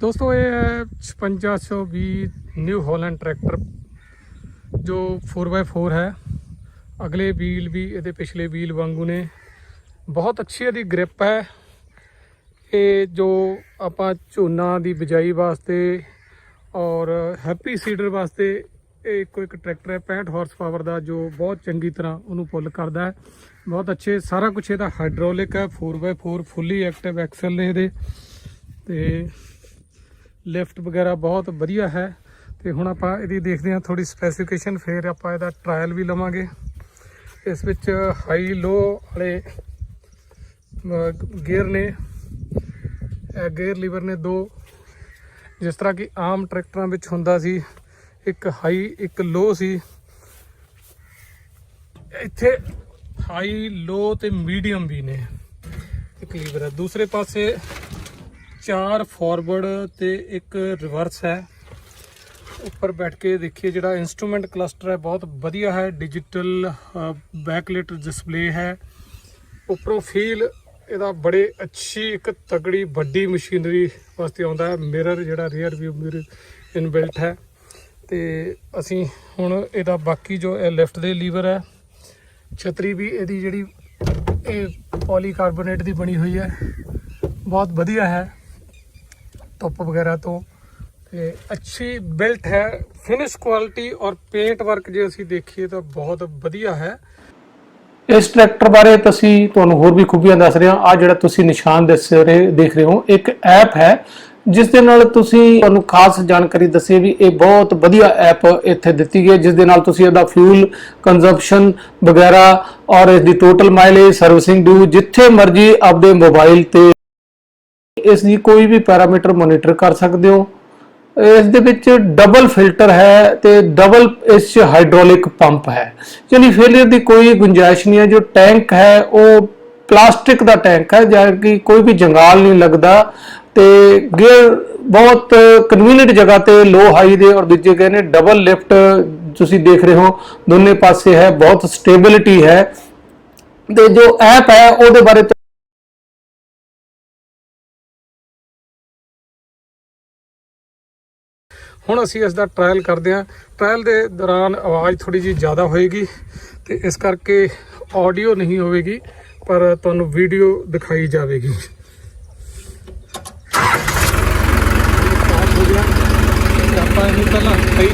ਦੋਸਤੋ, ਇਹ ਹੈ 5620 ਨਿਊ ਹਾਲੈਂਡ ਟਰੈਕਟਰ ਜੋ 4x4 ਹੈ। ਅਗਲੇ ਵੀਲ ਵੀ ਇਹਦੇ ਪਿਛਲੇ ਵੀਲ ਵਾਂਗੂ ਨੇ। ਬਹੁਤ ਅੱਛੀ ਇਹਦੀ ਗ੍ਰਿਪ ਹੈ। ਇਹ ਜੋ ਆਪਾਂ ਝੋਨਾ ਦੀ ਬਿਜਾਈ ਵਾਸਤੇ ਔਰ ਹੈਪੀ ਸੀਡਰ ਵਾਸਤੇ ਇਹ ਇੱਕੋ ਇੱਕ ਟਰੈਕਟਰ ਹੈ। 65 ਹਾਰਸ ਪਾਵਰ ਦਾ ਜੋ ਬਹੁਤ ਚੰਗੀ ਤਰ੍ਹਾਂ ਉਹਨੂੰ ਪੁੱਲ ਕਰਦਾ ਹੈ। ਬਹੁਤ ਅੱਛੇ, ਸਾਰਾ ਕੁਝ ਇਹਦਾ ਹਾਈਡ੍ਰੋਲਿਕ ਹੈ। 4x4 ਫੁੱਲੀ ਐਕਟਿਵ ਐਕਸਲ ਨੇ ਇਹਦੇ। ਤੇ ਲਿਫਟ ਵਗੈਰਾ ਬਹੁਤ ਵਧੀਆ ਹੈ। ਤੇ ਹੁਣ ਆਪਾਂ ਇਹਦੀ ਦੇਖਦੇ ਹਾਂ ਥੋੜੀ ਸਪੈਸੀਫਿਕੇਸ਼ਨ ਫਿਰ ਆਪਾਂ ਇਹਦਾ ਟਰਾਇਲ ਵੀ ਲਵਾਂਗੇ। ਇਸ ਵਿੱਚ ਹਾਈ ਲੋ ਵਾਲੇ ਗੇਅਰ ਨੇ। ਇਹ ਗੇਅਰ ਲੀਵਰ ਨੇ ਦੋ। ਜਿਸ ਤਰ੍ਹਾਂ ਕਿ ਆਮ ਟਰੈਕਟਰਾਂ ਵਿੱਚ ਹੁੰਦਾ ਸੀ, ਇੱਕ ਹਾਈ ਇੱਕ ਲੋ ਸੀ। ਇੱਥੇ ਹਾਈ ਲੋ ਤੇ ਮੀਡੀਅਮ ਵੀ ਨੇ। ਇੱਕ ਲੀਵਰ ਹੈ। ਦੂਸਰੇ ਪਾਸੇ ਚਾਰ ਫਾਰਵਰਡ ਤੇ ਇੱਕ ਰਿਵਰਸ ਹੈ। ਉੱਪਰ ਬੈਠ ਕੇ ਦੇਖੀਏ ਜਿਹੜਾ ਇਨਸਟਰੂਮੈਂਟ ਕਲਸਟਰ ਹੈ, ਬਹੁਤ ਵਧੀਆ ਹੈ। ਡਿਜੀਟਲ ਬੈਕਲਾਈਟ ਡਿਸਪਲੇ ਹੈ। ਉੱਪਰੋਂ ਫੀਲ ਇਹਦਾ ਬੜੇ ਅੱਛੀ ਇੱਕ ਤਗੜੀ ਵੱਡੀ ਮਸ਼ੀਨਰੀ ਵਾਸਤੇ ਆਉਂਦਾ ਹੈ। ਮਿਰਰ ਜਿਹੜਾ ਰੀਅਰ ਵਿਊ ਮਿਰਰ ਇਨਬਿਲਟ ਹੈ। ਤੇ ਅਸੀਂ ਹੁਣ ਇਹਦਾ ਬਾਕੀ ਜੋ ਇਹ ਲੈਫਟ ਦੇ ਲੀਵਰ ਹੈ, ਛਤਰੀ ਵੀ ਇਹਦੀ ਜਿਹੜੀ ਇਹ ਪੋਲੀਕਾਰਬੋਨੇਟ ਦੀ ਬਣੀ ਹੋਈ ਹੈ। ਬਹੁਤ ਵਧੀਆ ਹੈ। ਧੁੱਪ ਵਗੈਰਾ ਤੋਂ। ਤੇ ਅੱਛੀ ਬਿਲਟ ਹੈ। ਫਿਨਿਸ਼ ਕੁਆਲਿਟੀ ਔਰ ਪੇਂਟ ਵਰਕ ਜੇ ਅਸੀਂ ਦੇਖੀਏ ਤਾਂ ਬਹੁਤ ਵਧੀਆ ਹੈ। ਇਸ ਟਰੈਕਟਰ ਬਾਰੇ ਤੁਸੀਂ ਤੁਹਾਨੂੰ ਹੋਰ ਵੀ ਖੂਬੀਆਂ ਦੱਸ ਰਹੇ ਹਾਂ। ਆ ਜਿਹੜਾ ਤੁਸੀਂ ਨਿਸ਼ਾਨ ਦੱਸ ਰਹੇ, ਦੇਖ ਰਹੇ ਹੋ, ਇੱਕ ਐਪ ਹੈ, ਜਿਸ ਦੇ ਨਾਲ ਤੁਸੀਂ ਤੁਹਾਨੂੰ ਖਾਸ ਜਾਣਕਾਰੀ ਦੱਸੇ ਵੀ ਇਹ ਬਹੁਤ ਵਧੀਆ ਐਪ ਇੱਥੇ ਦਿੱਤੀ ਗਈ ਹੈ, ਜਿਸ ਦੇ ਨਾਲ ਤੁਸੀਂ ਇਹਦਾ ਫਿਊਲ ਕੰਜ਼ੰਪਸ਼ਨ ਵਗੈਰਾ ਔਰ ਇਸ ਦੀ ਟੋਟਲ ਮਾਈਲੇਜ ਸਰਵਿਸਿੰਗ ਡਿਊ ਜਿੱਥੇ ਮਰਜ਼ੀ ਆਪਦੇ ਮੋਬਾਈਲ ਤੇ ਇਸ ਦੀ ਕੋਈ ਵੀ ਪੈਰਾਮੀਟਰ ਮੋਨੀਟਰ ਕਰ ਸਕਦੇ ਹੋ। ਇਸ ਦੇ ਵਿੱਚ ਡਬਲ ਫਿਲਟਰ ਹੈ ਤੇ ਡਬਲ ਇਸ 'ਚ ਹਾਈਡ੍ਰੋਲਿਕ ਪੰਪ ਹੈ। ਯਾਨੀ ਫੇਲਿਅਰ ਦੀ ਕੋਈ ਗੁੰਜਾਇਸ਼ ਨਹੀਂ ਹੈ। ਜੋ ਟੈਂਕ ਹੈ, ਉਹ ਪਲਾਸਟਿਕ ਦਾ ਟੈਂਕ ਹੈ, ਜਾਂ ਕਿ ਕੋਈ ਵੀ ਜੰਗਾਲ ਨਹੀਂ ਲੱਗਦਾ ਤੇ ਗੇਅਰ ਬਹੁਤ ਕਨਵੀਨੀਅੰਟ ਜਗ੍ਹਾ ਤੇ ਲੋ ਹਾਈ ਦੇ ਔਰ ਦੂਜੇ ਗਏ ਨੇ ਡਬਲ ਲਿਫਟ ਤੁਸੀਂ ਦੇਖ ਰਹੇ ਹੋ, ਦੋਨੇ ਪਾਸੇ ਹੈ, ਬਹੁਤ ਸਟੇਬਿਲਿਟੀ ਹੈ। ਤੇ ਜੋ ਐਪ ਹੈ, ਉਹਦੇ ਬਾਰੇ ਹੁਣ ਅਸੀਂ ਇਸ ਦਾ ਟਰਾਇਲ ਕਰਦੇ ਹਾਂ। ਟਰਾਇਲ ਦੇ ਦੌਰਾਨ ਆਵਾਜ਼ ਥੋੜੀ ਜਿਹੀ ਜ਼ਿਆਦਾ ਹੋਏਗੀ ਤੇ ਇਸ ਕਰਕੇ ਆਡੀਓ ਨਹੀਂ ਹੋਵੇਗੀ, ਪਰ ਤੁਹਾਨੂੰ ਵੀਡੀਓ ਦਿਖਾਈ ਜਾਵੇਗੀ। ਆਪਾਂ ਇਹਨੂੰ ਪਹਿਲਾਂ ਹਾਈ